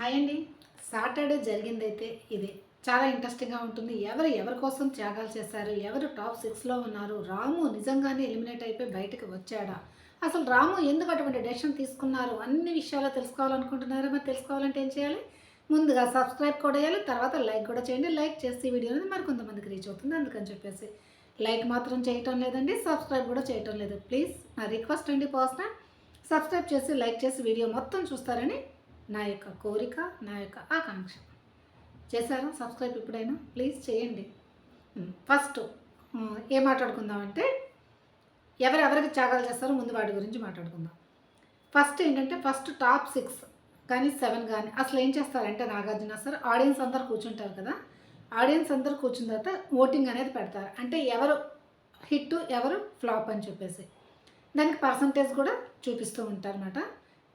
Hi అండి. Saturday జరిగిందైతే ఇది. చాలా ఇంట్రెస్టింగ్గా ఉంటుంది. ఎవరు ఎవరి కోసం త్యాగాలు చేశారు? ఎవరు టాప్ సిక్స్లో ఉన్నారు? రాము నిజంగానే ఎలిమినేట్ అయిపోయి బయటకు వచ్చాడా? అసలు రాము ఎందుకు అటువంటి డెసిషన్ తీసుకున్నారు? అన్ని విషయాలు తెలుసుకోవాలనుకుంటున్నారా? మరి తెలుసుకోవాలంటే ఏం చేయాలి? ముందుగా సబ్స్క్రైబ్ కూడా చేయాలి. తర్వాత లైక్ కూడా చేయండి. లైక్ చేసి ఈ వీడియో అనేది మరి కొంతమందికి రీచ్ అవుతుంది. అందుకని చెప్పేసి లైక్ మాత్రం చేయటం లేదండి. సబ్స్క్రైబ్ కూడా చేయటం లేదు. ప్లీజ్ నా రిక్వెస్ట్ అండి పర్సనల్. సబ్స్క్రైబ్ చేసి లైక్ చేసి వీడియో మొత్తం చూస్తారని నా యొక్క కోరిక నా యొక్క ఆకాంక్ష. చేశారా? సబ్స్క్రైబ్ ఎప్పుడైనా? ప్లీజ్ చేయండి. ఫస్ట్ ఏం మాట్లాడుకుందామంటే ఎవరెవరికి త్యాగాలు చేస్తారో ముందు వాటి గురించి మాట్లాడుకుందాం. ఫస్ట్ ఏంటంటే ఫస్ట్ టాప్ సిక్స్ కానీ సెవెన్ కానీ అసలు ఏం చేస్తారంటే నాగార్జున సార్ ఆడియన్స్ అందరు కూర్చుంటారు కదా ఆడియన్స్ అందరు కూర్చున్న తర్వాత ఓటింగ్ అనేది పెడతారు. అంటే ఎవరు హిట్ ఎవరు ఫ్లాప్ అని చెప్పేసి. దానికి పర్సంటేజ్ కూడా చూపిస్తూ ఉంటారన్నమాట.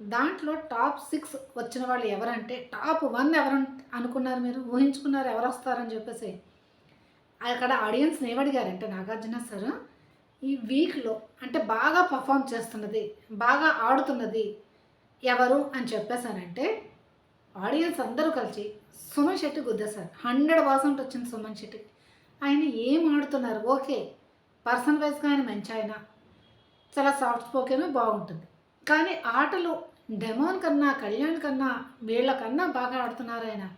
దాంట్లో టాప్ సిక్స్ వచ్చిన వాళ్ళు ఎవరంటే టాప్ వన్ ఎవరు అనుకున్నారు మీరు? ఊహించుకున్నారు ఎవరు వస్తారని చెప్పేసి. అక్కడ ఆడియన్స్ని ఏమడిగారంటే నాగార్జున సార్ ఈ వీక్లో అంటే బాగా పర్ఫామ్ చేస్తున్నది బాగా ఆడుతున్నది ఎవరు అని చెప్పేశానంటే ఆడియన్స్ అందరూ కలిసి సుమన్ శెట్టి గుద్దేశారు హండ్రెడ్ పర్సెంట్ వచ్చింది సుమన్ శెట్టి. ఆయన ఏం ఆడుతున్నారు? ఓకే. పర్సన్ వైజ్గా ఆయన మంచి ఆయన. చాలా సాఫ్ట్ స్పోకెన్ బాగుంటుంది. కానీ ఆటలు డెమోన్ కన్నా కళ్యాణ్ కన్నా వీళ్ళకన్నా బాగా ఆడుతున్నారు ఆయన.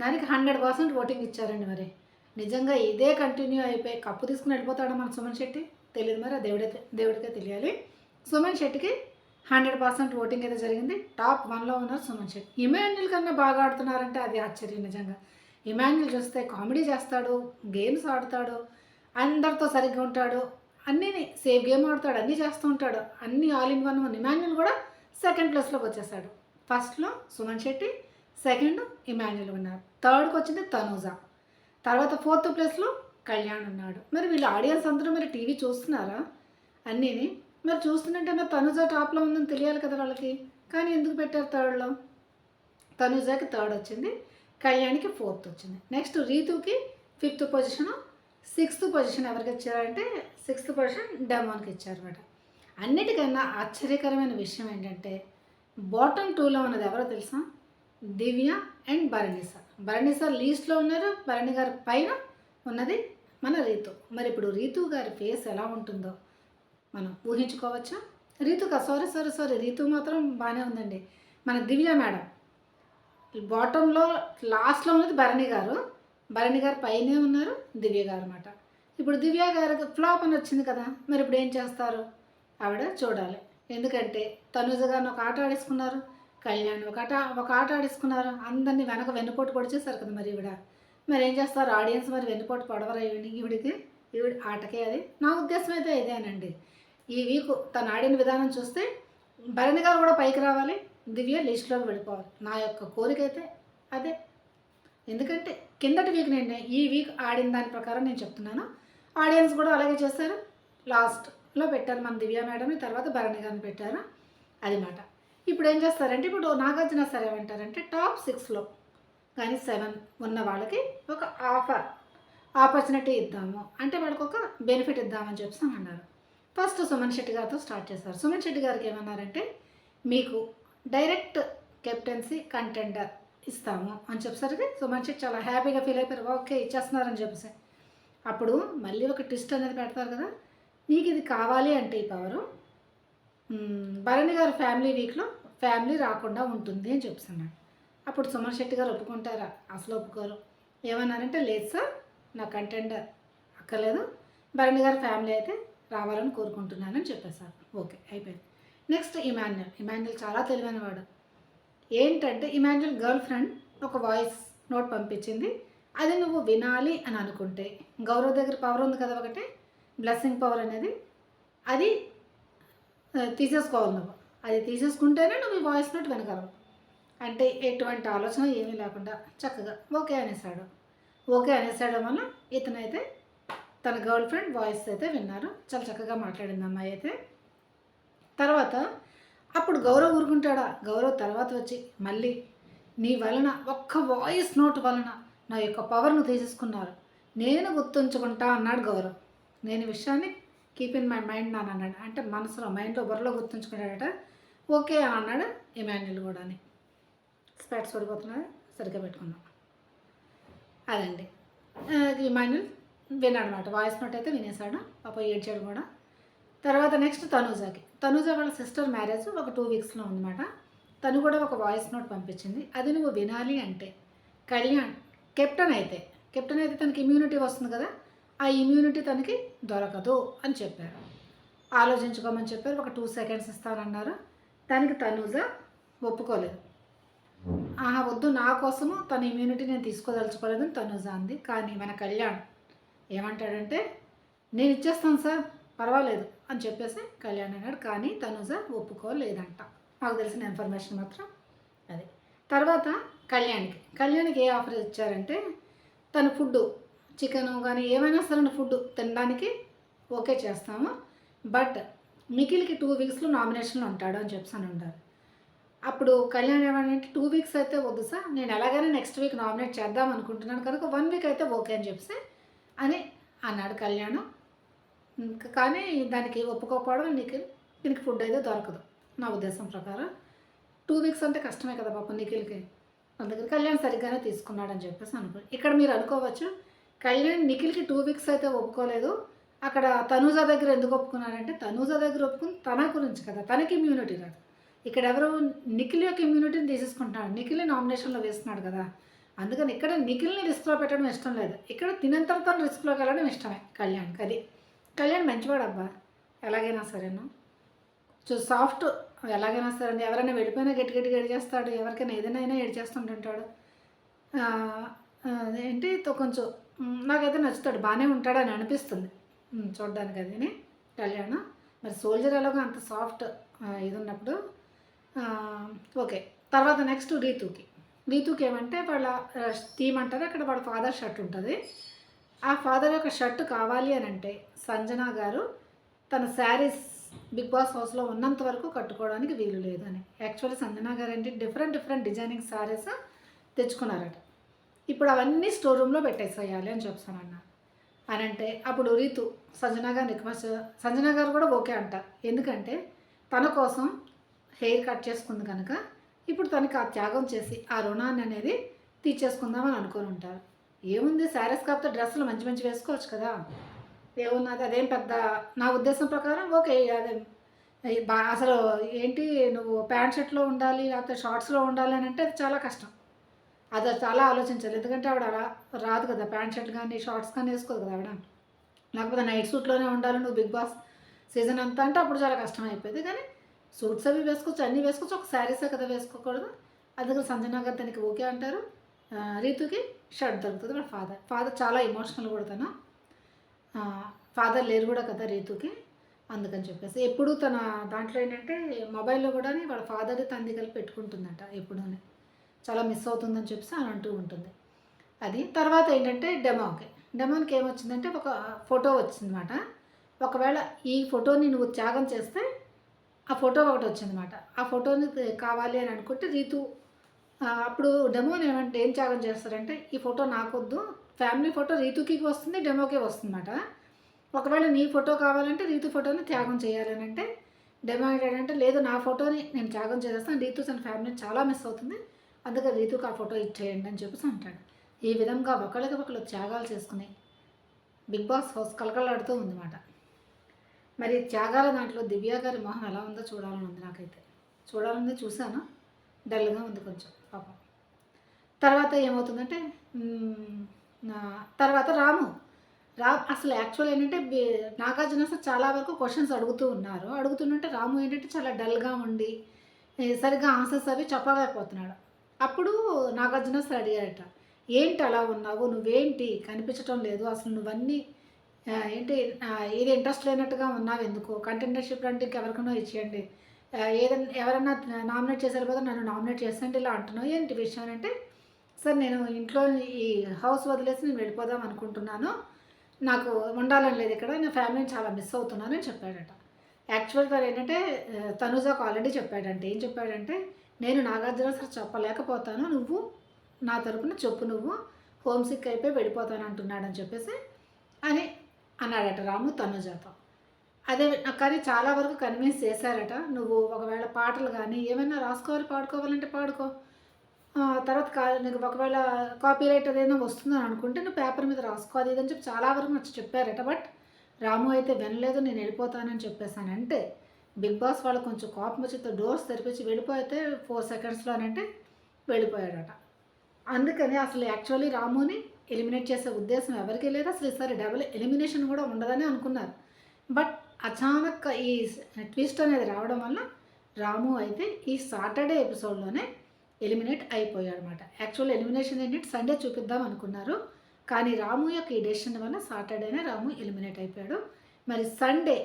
దానికి హండ్రెడ్ పర్సెంట్ ఓటింగ్ ఇచ్చారండి మరి. నిజంగా ఇదే కంటిన్యూ అయిపోయి కప్పు తీసుకుని వెళ్ళిపోతాడా మన సుమన్ శెట్టి? తెలియదు మరి దేవుడే దేవుడికే తెలియాలి. సుమన్ శెట్టికి హండ్రెడ్ పర్సెంట్ ఓటింగ్ అయితే జరిగింది. టాప్ వన్లో ఉన్నారు సుమన్ శెట్టి. ఇమాన్యుల్ కన్నా బాగా ఆడుతున్నారంటే అది ఆశ్చర్యం నిజంగా. ఇమాన్యుల్ చూస్తే కామెడీ చేస్తాడు గేమ్స్ ఆడతాడు అందరితో సరిగ్గా ఉంటాడు అన్నీ సేఫ్ గేమ్ ఆడతాడు అన్నీ చేస్తూ ఉంటాడు. అన్ని ఆల్ ఇన్ వన్ ఇమాన్యుల్ కూడా సెకండ్ ప్లేస్లోకి వచ్చేసాడు. ఫస్ట్లో సుమన్ శెట్టి సెకండ్ ఇమాన్యుల్ ఉన్నారు థర్డ్కి వచ్చింది తనూజ. తర్వాత ఫోర్త్ ప్లేస్లో కళ్యాణ్ ఉన్నాడు. మరి వీళ్ళు ఆడియన్స్ అందరూ మరి టీవీ చూస్తున్నారా? అన్నీని మరి చూస్తున్నట్టే మరి తనుజ టాప్లో ఉందని తెలియాలి కదా వాళ్ళకి. కానీ ఎందుకు పెట్టారు థర్డ్లో తనుజాకి థర్డ్ వచ్చింది కళ్యాణ్కి ఫోర్త్ వచ్చింది. నెక్స్ట్ రీతుకి ఫిఫ్త్ పొజిషన్ సిక్స్త్ పొజిషన్ ఎవరికి ఇచ్చారంటే సిక్స్త్ పొజిషన్ డెమాన్కి ఇచ్చారనమాట అన్నిటికన్నా ఆశ్చర్యకరమైన విషయం ఏంటంటే బాటమ్ టూలో ఉన్నది ఎవరో తెలుసా? దివ్య అండ్ భరణిస. భరణిస లీస్ట్లో ఉన్నారు భరణి గారి పైన ఉన్నది మన రీతు. మరి ఇప్పుడు రీతు గారి ఫేస్ ఎలా ఉంటుందో మనం ఊహించుకోవచ్చా? రీతుకా? Sorry sorry sorry. రీతు మాత్రం బాగానే ఉందండి. మన దివ్య మేడం. బాటంలో లాస్ట్లో ఉన్నది భరణి గారు. భరణి గారు పైనే ఉన్నారు దివ్య గారు అనమాట ఇప్పుడు దివ్య గారికి ఫ్లాప్ అని వచ్చింది కదా మరి ఇప్పుడు ఏం చేస్తారు? ఆవిడ చూడాలి. ఎందుకంటే తనుజ గారిని ఒక ఆట ఆడేసుకున్నారు కళ్యాణ్ ఒక ఆట ఒక ఆట ఆడేసుకున్నారు అందరినీ వెనక వెన్నుపోటు పొడిచేశారు కదా మరి ఈవిడ. మరి ఏం చేస్తారు? ఆడియన్స్ మరి వెన్నుపోటు పొడవరా ఈవిడికి ఈవిడికి? ఈవిడ ఆటకే అది. నా ఉద్దేశం అయితే ఇదేనండి. ఈ వీక్ తను ఆడిన విధానం చూస్తే భరణి గారు కూడా పైకి రావాలి దివ్య లిస్టులోకి వెళ్ళిపోవాలి. నా యొక్క కోరిక అయితే అదే. ఎందుకంటే కిందటి వీక్ నేను ఈ వీక్ ఆడిన దాని ప్రకారం నేను చెప్తున్నాను. ఆడియన్స్ కూడా అలాగే చేశారు లాస్ట్లో పెట్టారు మన దివ్య మేడంని తర్వాత భరణి గారిని పెట్టారు అదిమాట. ఇప్పుడు ఏం చేస్తారంటే ఇప్పుడు నాగార్జున సార్ ఏమంటారంటే టాప్ సిక్స్లో కానీ సెవెన్ ఉన్న వాళ్ళకి ఒక ఆఫర్ ఆపర్చునిటీ ఇద్దాము. అంటే వాళ్ళకి ఒక బెనిఫిట్ ఇద్దామని చెప్పి అన్నారు. ఫస్ట్ సుమన్ శెట్టి గారితో స్టార్ట్ చేశారు. సుమన్ శెట్టి గారికి ఏమన్నారంటే మీకు డైరెక్ట్ కెప్టెన్సీ కంటెండర్ ఇస్తాము అని చెప్పేసరికి సుమన్ మనిషి చాలా హ్యాపీగా ఫీల్ అయిపోయారు. ఓకే ఇచ్చేస్తున్నారని చెప్పేసి. అప్పుడు మళ్ళీ ఒక ట్విస్ట్ అనేది పెడతారు కదా నీకు ఇది కావాలి అంటే ఈ పవరు భరణి గారు ఫ్యామిలీ వీక్లో ఫ్యామిలీ రాకుండా ఉంటుంది అని చెప్తున్నాడు అప్పుడు సుమన్ శెట్టి గారు ఒప్పుకుంటారా? అసలు ఒప్పుకోరు. ఏమన్నారంటే లేదు సార్ నా కంటెండర్ అక్కర్లేదు. భరణి గారి ఫ్యామిలీ అయితే రావాలని కోరుకుంటున్నానని చెప్పేశారు ఓకే అయిపోయింది. నెక్స్ట్ ఇమాన్యుల్ ఇమాన్యుల్ చాలా తెలివైన వాడు ఏంటంటే ఇమాజిన్ గర్ల్ ఫ్రెండ్ ఒక వాయిస్ నోట్ పంపించింది. అది నువ్వు వినాలి అని అనుకుంటే గౌరవ్ దగ్గర పవర్ ఉంది కదా ఒకటి బ్లెస్సింగ్ పవర్ అనేది అది తీసేసుకోవాలి నువ్వు. అది తీసేసుకుంటేనే నువ్వు ఈ వాయిస్ నోట్ వినగలవు. అంటే ఎటువంటి ఆలోచన ఏమీ లేకుండా చక్కగా ఓకే అనేసాడు. ఓకే అనేసాడు వల్ల ఇతనైతే తన గర్ల్ ఫ్రెండ్ వాయిస్ అయితే విన్నారు. చాలా చక్కగా మాట్లాడింది అమ్మాయి అయితే. తర్వాత అప్పుడు గౌరవ్ ఊరుకుంటాడా? గౌరవ్ తర్వాత వచ్చి మళ్ళీ నీ వలన ఒక్క వాయిస్ నోట్ వలన నా యొక్క పవర్ను తీసేసుకున్నారు. నేను గుర్తుంచుకుంటా అన్నాడు గౌరవ్. నేను విషయాన్ని కీప్ ఇన్ మై మైండ్ అని అన్నాడు. అంటే మనసులో మైండ్లో బుర్రలో గుర్తుంచుకున్నాడట ఓకే అన్నాడు ఇమాన్యుల్ కూడా అని స్పాట్స్ పడిపోతున్నాయి సరిగ్గా పెట్టుకుందాం. అదండి. ఇమాన్యుల్ విన్నాడనమాట వాయిస్ నోట్ అయితే వినేశాడు. పాప ఏడ్చాడు కూడా. తర్వాత నెక్స్ట్ తనూజాకి. తనూజ వాళ్ళ సిస్టర్ మ్యారేజ్ ఒక టూ వీక్స్లో ఉందన్నమాట. తను కూడా ఒక వాయిస్ నోట్ పంపించింది. అది నువ్వు వినాలి అంటే. కళ్యాణ్ కెప్టెన్ అయితే. కెప్టెన్ అయితే తనకి ఇమ్యూనిటీ వస్తుంది కదా. ఆ ఇమ్యూనిటీ తనకి దొరకదు అని చెప్పారు. ఆలోచించుకోమని చెప్పారు. ఒక టూ సెకండ్స్ ఇస్తానన్నారు. దానికి తనూజ ఒప్పుకోలేదు. ఆహా వద్దు నా కోసము తన ఇమ్యూనిటీ నేను తీసుకోదలుచుకోలేదని తనూజ అంది. కానీ మన కళ్యాణ్ ఏమంటాడంటే నేను ఇచ్చేస్తాను సార్ పర్వాలేదు. అని చెప్పేసి కళ్యాణ్ అన్నాడు. కానీ తనుజ ఒప్పుకోలేదంట. నాకు తెలిసిన ఇన్ఫర్మేషన్ మాత్రం అది. తర్వాత కళ్యాణ్కి. కళ్యాణ్కి ఏ ఆఫర్ ఇచ్చారంటే తన ఫుడ్ చికెను కానీ ఏమైనా సరే ఫుడ్ తినడానికి ఓకే చేస్తాము. బట్ మికిల్కి టూ వీక్స్లో నామినేషన్లో ఉంటాడు అని చెప్పేసి ఉంటారు అప్పుడు కళ్యాణ్ ఏమంటే టూ వీక్స్ అయితే వద్దు సార్. నేను ఎలాగైనా నెక్స్ట్ వీక్ నామినేట్ చేద్దాం అనుకుంటున్నాను కనుక వన్ వీక్ అయితే ఓకే అని చెప్పేసి అని అన్నాడు కళ్యాణం. కానీ దానికి ఒప్పుకోకపోవడం నీకు దీనికి ఫుడ్ అయితే దొరకదు నా ఉద్దేశం ప్రకారం. టూ వీక్స్ అంటే కష్టమే కదా పాప నిఖిల్కి. అందుకని కళ్యాణ్ సరిగ్గానే తీసుకున్నాడని చెప్పేసి అనుకో ఇక్కడ మీరు అనుకోవచ్చు కళ్యాణ్ నిఖిల్కి టూ వీక్స్ అయితే ఒప్పుకోలేదు. అక్కడ తనూజ దగ్గర ఎందుకు ఒప్పుకున్నాడంటే తనూజ దగ్గర ఒప్పుకుని తన గురించి కదా తనకి ఇమ్యూనిటీ రాదు. ఇక్కడ ఎవరు నిఖిల్ యొక్క ఇమ్యూనిటీని తీసేసుకుంటున్నాడు. నిఖిల్ నామినేషన్లో వేస్తున్నాడు కదా. అందుకని ఇక్కడ నిఖిల్ని రిస్క్లో పెట్టడం ఇష్టం లేదు. ఇక్కడ తినంతటితో రిస్క్లోకి వెళ్ళడం ఇష్టమే కళ్యాణ్కి అది. కళ్యాణ్ మంచివాడు అబ్బా ఎలాగైనా సరేను? చూ సాఫ్ట్ ఎలాగైనా సరే ఎవరైనా వెళ్ళిపోయినా గట్టి గట్టి ఏడిచేస్తాడు ఎవరికైనా ఏదైనా అయినా ఏడిచేస్తుంటుంటాడు ఏంటి తో కొంచెం నాకైతే నచ్చుతాడు బాగానే ఉంటాడు అని అనిపిస్తుంది చూడడానికి అది కళ్యాణ్ మరి సోల్జర్ ఎలాగో అంత సాఫ్ట్ ఇది ఉన్నప్పుడు ఓకే. తర్వాత నెక్స్ట్ రీతుకి. రీతుకి ఏమంటే వాళ్ళ థీమ్ అంటారు అక్కడ వాళ్ళ ఫాదర్ షర్ట్ ఉంటుంది. ఆ ఫాదర్ యొక్క షర్ట్ కావాలి అని అంటే సంజన గారు తన శారీస్ బిగ్ బాస్ హౌస్లో ఉన్నంత వరకు కట్టుకోవడానికి వీలు లేదని యాక్చువల్లీ సంజన గారు ఏంటి? డిఫరెంట్ డిఫరెంట్ డిజైనింగ్ శారీస్ తెచ్చుకున్నారట. ఇప్పుడు అవన్నీ స్టోర్ రూమ్లో పెట్టేసేయాలి అని చెప్తానన్న అని అంటే అప్పుడు రీతు సంజన గారిని రిక్వెస్ట్ సంజన గారు కూడా ఓకే అంట. ఎందుకంటే తన కోసం హెయిర్ కట్ చేసుకుంది కనుక ఇప్పుడు తనకి ఆ త్యాగం చేసి ఆ రుణాన్ని అనేది తీర్చేసుకుందామని అనుకొని ఉంటారు. ఏముంది శారీస్ కాకపోతే డ్రెస్సులు మంచి మంచి వేసుకోవచ్చు కదా. ఏమున్నది అదేం పెద్ద నా ఉద్దేశం ప్రకారం ఓకే అదే బా అసలు ఏంటి నువ్వు ప్యాంట్ షర్ట్లో ఉండాలి లేకపోతే షార్ట్స్లో ఉండాలి అని అంటే అది చాలా కష్టం. అది చాలా ఆలోచించాలి. ఎందుకంటే ఆవిడ అలా రాదు కదా ప్యాంట్ షర్ట్ కానీ షార్ట్స్ కానీ వేసుకోదు కదా ఆవిడ. లేకపోతే నైట్ సూట్లోనే ఉండాలి నువ్వు బిగ్ బాస్ సీజన్ అంతా అంటే అప్పుడు చాలా కష్టం అయిపోయింది కానీ సూట్స్ అవి వేసుకోవచ్చు అన్నీ వేసుకోవచ్చు. ఒక శారీసే కదా వేసుకోకూడదు. అందుకని సంజనా గారు దానికి ఓకే అంటారు. రీతుకి షర్ట్ దొరుకుతుంది. వాళ్ళ ఫాదర్ ఫాదర్ చాలా ఎమోషనల్ కూడా తను. ఫాదర్ లేరు కూడా కదా రీతుకి. అందుకని చెప్పేసి ఎప్పుడు తన దాంట్లో ఏంటంటే మొబైల్లో కూడా వాళ్ళ ఫాదర్ తంది కలిపి పెట్టుకుంటుందంట ఎప్పుడూ చాలా మిస్ అవుతుందని చెప్పేసి అని అంటూ ఉంటుంది. అది తర్వాత ఏంటంటే డెమోకి డెమోన్కి ఏమొచ్చిందంటే ఒక ఫోటో వచ్చిందన్నమాట. ఒకవేళ ఈ ఫోటోని నువ్వు త్యాగం చేస్తే ఆ ఫోటో ఒకటి వచ్చిందన్నమాట. ఆ ఫోటోని కావాలి అని అనుకుంటే రీతు అప్పుడు డెమోని ఏమంటే ఏం త్యాగం చేస్తారంటే ఈ ఫోటో నాకొద్దు ఫ్యామిలీ ఫోటో రీతుకి వస్తుంది డెమోకి వస్తుందన్నమాట. ఒకవేళ నీ ఫోటో కావాలంటే రీతు ఫోటోని త్యాగం చేయాలని అంటే డెమో ఏంటంటే లేదు నా ఫోటోని నేను త్యాగం చేసేస్తాను రీతు తన ఫ్యామిలీ చాలా మిస్ అవుతుంది అందుకే రీతుకు ఆ ఫోటో ఇచ్చేయండి అని చెప్పేసి అంటాడు. ఈ విధంగా ఒకళ్ళకి ఒకళ్ళు త్యాగాలు చేసుకుని బిగ్ బాస్ హౌస్ కలకలాడుతూ ఉందన్నమాట. మరి త్యాగాల దాంట్లో దివ్య గారి మొహం ఎలా ఉందో చూడాలని ఉంది నాకైతే. చూడాలని చూశాను. డల్గా ఉంది కొంచెం పాపం. తర్వాత ఏమవుతుందంటే తర్వాత రాము. రా అసలు యాక్చువల్ ఏంటంటే నాగార్జున సార్ చాలా వరకు క్వశ్చన్స్ అడుగుతూ ఉన్నారు. అడుగుతుంటే రాము ఏంటంటే చాలా డల్గా ఉండి సరిగ్గా ఆన్సర్స్ అవి చెప్పలేకపోతున్నాడు. అప్పుడు నాగార్జున సార్ అడిగారట ఏంటి అలా ఉన్నావు? నువ్వేంటి? కనిపించటం లేదు. అసలు నువ్వన్నీ ఏంటి ఇది ఏది ఇంట్రెస్ట్ లేనట్టుగా ఉన్నావు ఎందుకు? కంటెంటర్షిప్ అంటే ఇంకెవరికైనా ఇచ్చేయండి. ఏదైనా ఎవరన్నా నామినేట్ చేశారు కదా నన్ను నామినేట్ చేస్తుంటే ఇలా అంటున్నావు. ఏంటి విషయం అంటే సార్ నేను ఇంట్లో ఈ హౌస్ వదిలేసి నేను వెళ్ళిపోదాం అనుకుంటున్నాను. నాకు ఉండాలని లేదు ఇక్కడ. నా ఫ్యామిలీని చాలా మిస్ అవుతున్నాను అని చెప్పాడట. యాక్చువల్గా ఏంటంటే తనుజాకు ఆల్రెడీ చెప్పాడంటే. ఏం చెప్పాడంటే నేను నాగార్జున సార్ చెప్పలేకపోతాను. నువ్వు నా తరపున చెప్పు నువ్వు. హోమ్ సిక్ అయిపోయి వెళ్ళిపోతాను అంటున్నాడని చెప్పేసి అని అన్నాడట రాము తనుజాతో. అదే కానీ చాలా వరకు కన్విన్స్ చేశారట. నువ్వు ఒకవేళ పాటలు కానీ ఏమైనా రాసుకోవాలి పాడుకోవాలంటే పాడుకో. తర్వాత కా నీకు ఒకవేళ కాపీ రైట్ ఏదైనా వస్తుందని అనుకుంటే నువ్వు పేపర్ మీద రాసుకో. అది ఇది అని చెప్పి చాలా వరకు నాకు చెప్పారట. బట్ రాము అయితే వినలేదు నేను వెళ్ళిపోతానని చెప్పేసాను అంటే బిగ్ బాస్ వాళ్ళు కొంచెం కోపం వచ్చి డోర్స్ తెరిపించి వెళ్ళిపోతే ఫోర్ సెకండ్స్లోనంటే వెళ్ళిపోయాడట. అందుకని అసలు యాక్చువల్లీ రాముని ఎలిమినేట్ చేసే ఉద్దేశం ఎవరికీ లేదు. అసలు ఈసారి డబుల్ ఎలిమినేషన్ కూడా ఉండదని అనుకున్నారు. బట్ అచానక్ ఈ ట్విస్ట్ అనేది రావడం వల్ల రాము అయితే ఈ సాటర్డే ఎపిసోడ్లోనే ఎలిమినేట్ అయిపోయాడు అనమాట యాక్చువల్ ఎలిమినేషన్ ఏంటంటే సండే చూపిద్దాం అనుకున్నారు. కానీ రాము యొక్క ఈ డెసిషన్ వల్ల సాటర్డేనే రాము ఎలిమినేట్ అయిపోయాడు. మరి సండే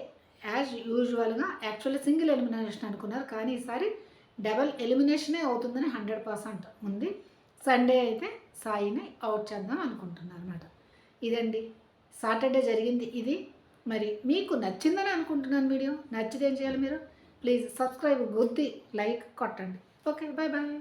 యాజ్ యూజువల్గా యాక్చువల్లీ సింగిల్ ఎలిమినేషన్ అనుకున్నారు. కానీ ఈసారి డబల్ ఎలిమినేషనే అవుతుందని హండ్రెడ్ పర్సెంట్ ఉంది. సండే అయితే సాయిని అవుట్ చేద్దాం అనుకుంటున్నారు అనమాట ఇదండి. సాటర్డే జరిగింది. ఇది మరి మీకు నచ్చిందని అనుకుంటున్నాను వీడియో. నచ్చితే ఏం చేయాలి మీరు? ప్లీజ్ సబ్స్క్రైబ్ గుద్ది లైక్ కొట్టండి. Okay bye bye